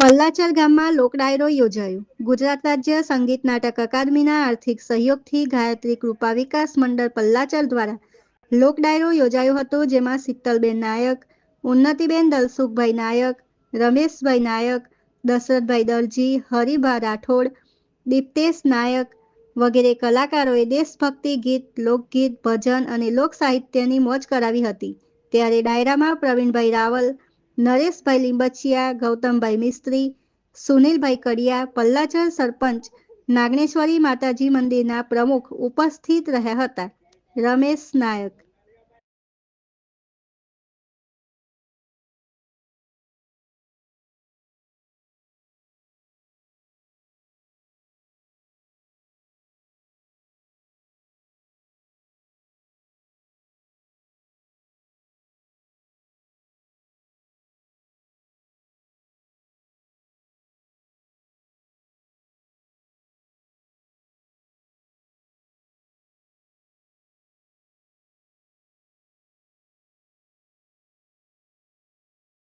પલ્લાચર ગામમાં લોકડાયરો યોજાયો. ગુજરાત રાજ્ય સંગીત નાટક અકાદમીના આર્થિક સહયોગથી ગાયત્રી કૃપા વિકાસ મંડળ પલ્લાચર દ્વારા લોકડાયરો યોજાયો હતો, જેમાં શીતલબેન નાયક, ઉન્નતિબેન દલસુખભાઈ નાયક, રમેશભાઈ નાયક, દશરથભાઈ દરજી, હરિભા રાઠોડ, દીપ્તેશ નાયક વગેરે કલાકારોએ દેશભક્તિ ગીત, લોકગીત, ભજન અને લોક સાહિત્યની મોજ કરાવી હતી. ત્યારે ડાયરામાં પ્રવીણભાઈ રાવલ નરેશભાઈ લીંબચિયા ગૌતમભાઈ મિસ્ત્રી સુનિલભાઈ કડિયા, પલ્લાચર સરપંચ નાગણેશ્વરી માતાજી મંદિરના પ્રમુખ ઉપસ્થિત રહ્યા હતા. રમેશ નાયક.